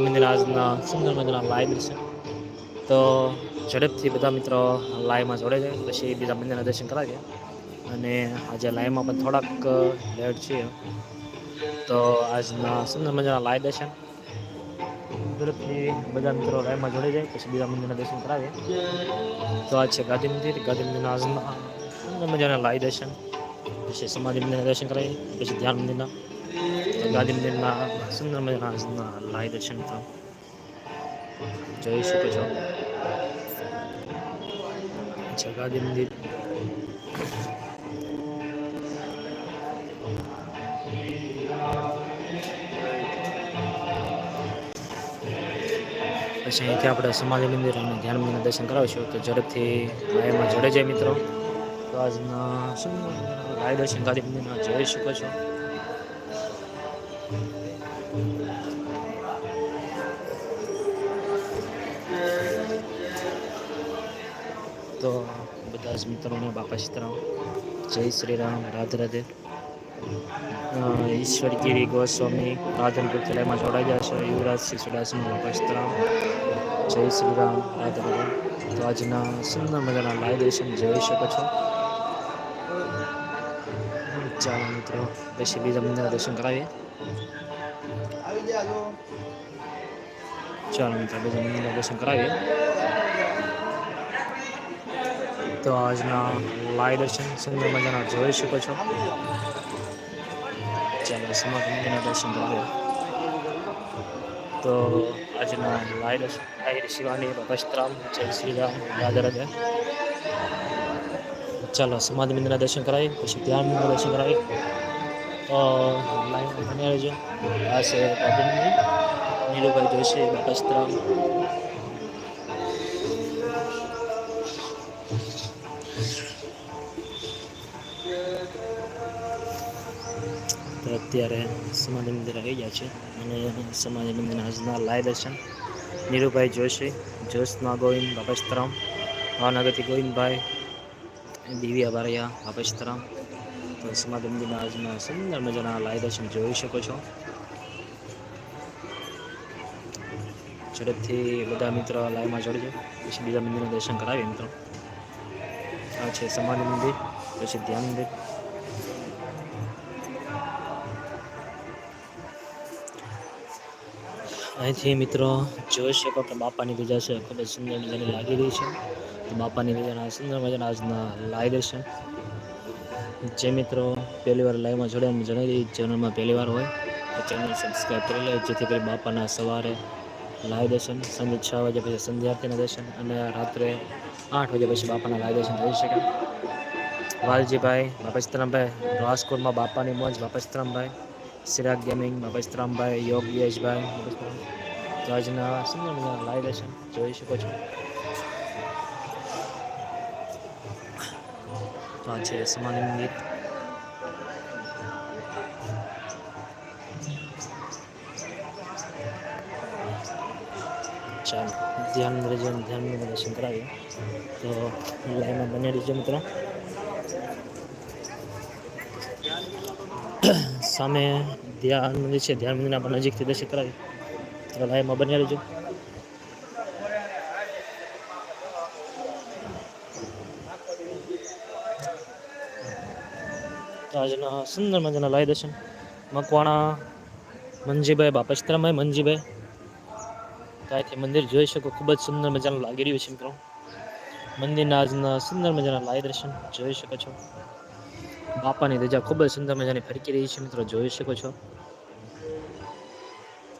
મંદિર આજના સુંદર મજાના લાઈવ દર્શન તો ઝડપથી બધા મિત્રો લાઈવમાં જોડે જાય પછી બીજા મંદિરના દર્શન કરાવીએ. અને આજે લાઈવમાં પણ થોડાક લેટ છે તો આજના સુંદર મજાના લાઈવ દર્શન. ઝડપથી બધા મિત્રો લાઈવમાં જોડે જાય. પછી બીજા મંદિરના દર્શન કરાવીએ. તો આજ છે ગાંધી મંદિર. ગાંધી મંદિરના આજના સુંદર મજાના લાઈવ દર્શન. પછી સમાધિ મંદિરના દર્શન કરાવીએ. પછી ધ્યાન મંદિરના. ગાંધી મંદિરના સુંદર મજાના લાઈવ દર્શન મિત્રો જોઈ શકો છો. અચ્છા ગાંધી મંદિર પછી અહીંથી આપણે સમાધિ મંદિર અને ધ્યાન મંદિરના દર્શન કરાવીશું. તો ઝડપથી લાઈવમાં જોડે જાય મિત્રો. તો આજના શું લાઈવ દર્શન ગાંધી મંદિરમાં જોઈ શકો છો. તો બધા જ મિત્રોને બાપા સીતારામ જય શ્રી રામ રાધે રાધે. અ, ઈશ્વરગીરી ગોસ્વામી રાધનપુર જિલ્લામાં જોડાઈ ગયા છે યુવરાજસિંહ સુડાસમા બાપા સીતારામ જય શ્રી રામ રાધે રાધે. તો આજના સુંદર મજાના લાઈવ દર્શન જોઈ શકો છો. ચાલો મિત્રો પછી બીજા મંદિરના દર્શન કરાવીએ. ચાલો મિત્રો બીજા મંદિરના દર્શન કરાવીએ. તો આજના લાઈવ દર્શન સુંદર મજાના જોઈ શકો છો. ચાલો સમાધિ મંદિરના દર્શન કરાવીએ. તો આજના લાઈવ દર્શન શિવાની ભસ્ત્રામ જય શ્રી રામ, રાધે ચાલો, સમાધિ મંદિરના દર્શન કરાવી પછી ધ્યાન દર્શન કરાવી તો લાઈન બન્યા રહેજો આ છે ગાંધી નીરુભાઈ જોશી ભસ્ત્રામ અત્યારે સમાધિ મંદિર આવી ગયા છે અને સમાધિ મંદિરના આજના લાય દર્શન નીરુભાઈ જોશી, જ્યોત્સના ગોવિંદ, બાપસ્તરામ ભાવનગરથી ગોવિંદભાઈ દિવ્યા બારૈયા બાપસ્તરામ તો મંદિરના આજના સુંદર મજાના લાઈવ દર્શન જોઈ શકો છો. ઝડપથી બધા મિત્રો લાઈવમાં જોડજો. પછી બીજા મંદિરના દર્શન કરાવીએ મિત્રો. આ છે સમાધિ મંદિર, પછી ધ્યાન મંદિર. અહીંથી મિત્રો જોઈ શકો કે બાપાની પૂજા છે, ખૂબ જ સુંદર મજાની લાગી રહી છે. બાપાની પૂજાના સુંદર મજાના આજના લાઈવ દર્શન જે મિત્રો પહેલી વાર લાઈવમાં જોડાયા જણાવી દઈએ ચેનલમાં પહેલી વાર હોય, તો ચેનલ સબસ્ક્રાઈબ કરી લે જેથી કરી બાપાના સવારે લાઈવ દર્શન સાંજે છ વાગ્યા પછી સંધ્યાઆરતીના દર્શન અને રાત્રે આઠ વાગ્યા પછી બાપાના લાઈવ દર્શન થઈ શકે વાલજીભાઈ, બાપા સીતારામભાઈ રાજકોટમાં બાપાની મોજ, બાપા સીતારામભાઈ સિરાગ ગેમિંગ બાપા યોગ યશભાઈ બાપા સીતારામ. તો આજના સુંદર લાઈવ દર્શન જોઈ શકો છો આ છે સમાધિ મંદિર. ચાલો, ધ્યાન રહેજો અને ધ્યાન મંદિર દર્શન કરાવીએ. તો લાઈનમાં બને રહીજો મિત્રો. સામે ધ્યાન મંદિર છે, ધ્યાન મંદિરના આપણે નજીકથી દર્શન કરાવીએ. તો લાઈનમાં બને રહેજો. આજના સુંદર મજાના લાઈ દર્શન. મકવાણા, મંજીભાઈ બાપસ્તરામભાઈ મંજીભાઈ. ત્યાંથી મંદિર જોઈ શકો, ખૂબ જ સુંદર મજાનું લાગી રહ્યું છે મિત્રો. મંદિરના આજના સુંદર મજાના લાઈ દર્શન જોઈ શકો છો. બાપાની ધજા ખૂબ જ સુંદર મજાની ફરકી રહી છે મિત્રો, જોઈ શકો છો.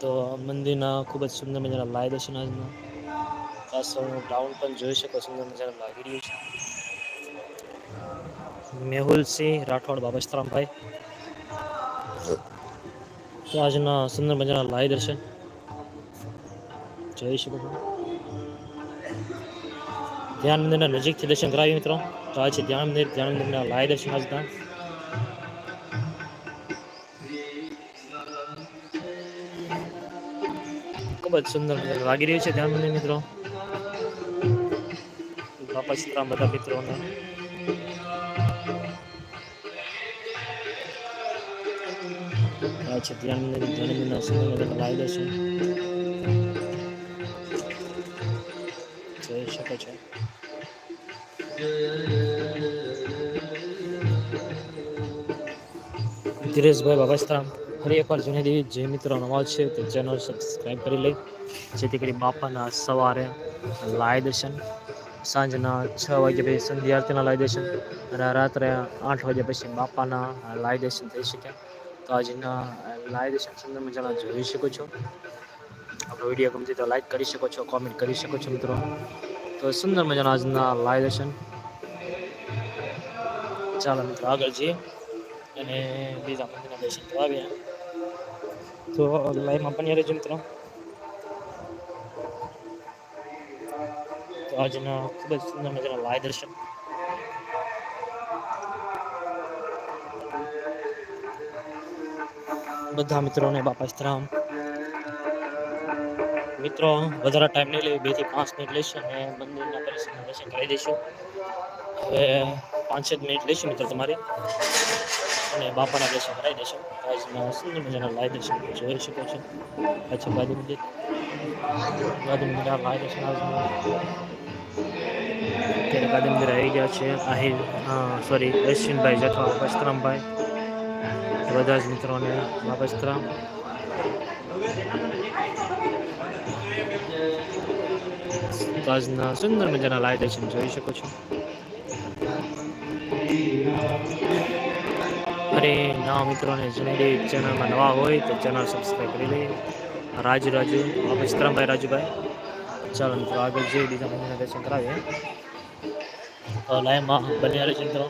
તો મંદિરના ખૂબ જ સુંદર મજાના લાઈવ દર્શન આજના. પાછળનું ગ્રાઉન્ડ પણ જોઈ શકો, સુંદર મજાનું લાગી રહ્યું છે. મેહુલસિંહ રાઠોડ બાબસ્તરામભાઈ તો આજના સુંદર મજાના લાઈવ દર્શન. જોઈ શકો છો ધ્યાન મંદિરના નજીકથી દર્શન કરાવી મિત્રો. તો આ છે ધ્યાન મંદિર. ધ્યાન મંદિરના લાઈવ દર્શન આજના ખૂબ જ સુંદર લાગી રહ્યું છે ધ્યાન મંદિર મિત્રો. બાપા સીતારામ બધા મિત્રોને. આ છત્રીયાને ધીરેશભાઈ બાબસ્તા, ફરી એકવાર જૂની દેવી જે મિત્રો નવા છે, તે ચેનલ સબસ્ક્રાઈબ કરી લઈ જેથી કરી બાપાના સવારે લાય દર્શન સાંજના છ વાગ્યા પછી સંધ્યા આરતીના લાઈ દર્શન અને રાત્રે આઠ વાગ્યા પછી બાપાના લાઈ દર્શન થઈ શકે. તો આજના લાઈ દર્શન સુંદર મજાના જોઈ શકો છો. આપણો વીડિયો ગમતી તો લાઈક કરી શકો છો કોમેન્ટ કરી શકો છો મિત્રો. તો સુંદર મજાના આજના લાઈ દર્શન ચાલો મિત્રો આગળ જઈએ અને બીજા મંદિરના દર્શન તો આવ્યા. તો લાઈવમાં બની રહેજો મિત્રો. આજના ખૂબ જ સુંદર મજાના લાય દર્શન બધા મિત્રોને બાપા સ્તરામ મિત્રો વધારે ટાઈમ નહીં લઈ બેથી પાંચ મિનિટ લઈશું અને મંદિરના પરિસરના દર્શન કરી દઈશું હવે પાંચ છ મિનિટ લઈશું મિત્રો તમારી અને બાપાના દર્શન કરાવી દઈશું આજના સુંદર મજાના લાય દર્શન જોઈ શકો છો અચ્છા ગાદી મંદિર ગાદી મંદિર આ લાય દર્શન આજના અત્યારે ગાદી આવી ગયા છે. આહિર સોરી અશ્વિનભાઈ જથવા વસ્ત્રામભાઈ બધા જ મિત્રોને વસ્ત્રામ આજના સુંદર મજાના લાય દર્શન જોઈ શકો છો. અરે, નવા મિત્રોને જણાવી ચેનલમાં નવા હોય તો ચેનલ સબસ્ક્રાઈબ કરી લઈએ રાજુ રાજુ વિસ્તરામભાઈ રાજુભાઈ. ચાલો મિત્રો, આગળ જઈ બીજા મંદિરના દર્શન કરાવીએ. તો લાઈમાં બન્યા રહેશે મિત્રો.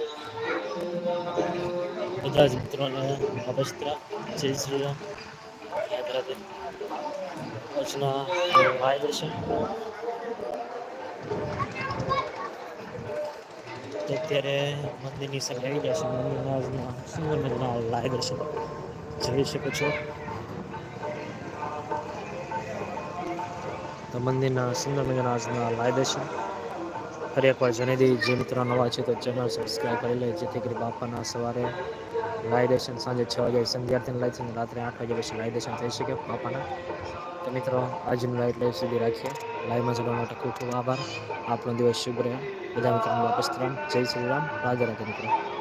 બધા જ મિત્રોને અભસ્ત્ર જય શ્રી રામ. યાદ રાખે આજના લાય દર્શન તો અત્યારે મંદિરની સામે આવી ગયા છે. મંદિરના આજના સુંદર મજાના લાય દર્શન. જોઈ શકો છો. તો મંદિરના સુંદર મજાના આજના લાય દર્શન ફરી એકવાર જણાવી દઈએ, જે મિત્રો નવા છે તો ચેનલ સબસ્ક્રાઈબ કરી લે, જેથી કરી બાપાના સવારે લાય દર્શન સાંજે છ વાગે સંધ્યાર્થીને લાય છે રાત્રે આઠ વાગ્યા પછી લાય દર્શન થઈ શકે બાપાના. તો મિત્રો, આજનું લાઈટ લાઈવ સુધી રાખીએ. લાઈવમાં જોડવા માટે ખૂબ ખૂબ આભાર. આપણો દિવસ શુભ રહે. બધા મિત્રો વાપસ રામ જય શ્રી રામ. રાધે રાધે મિત્રો.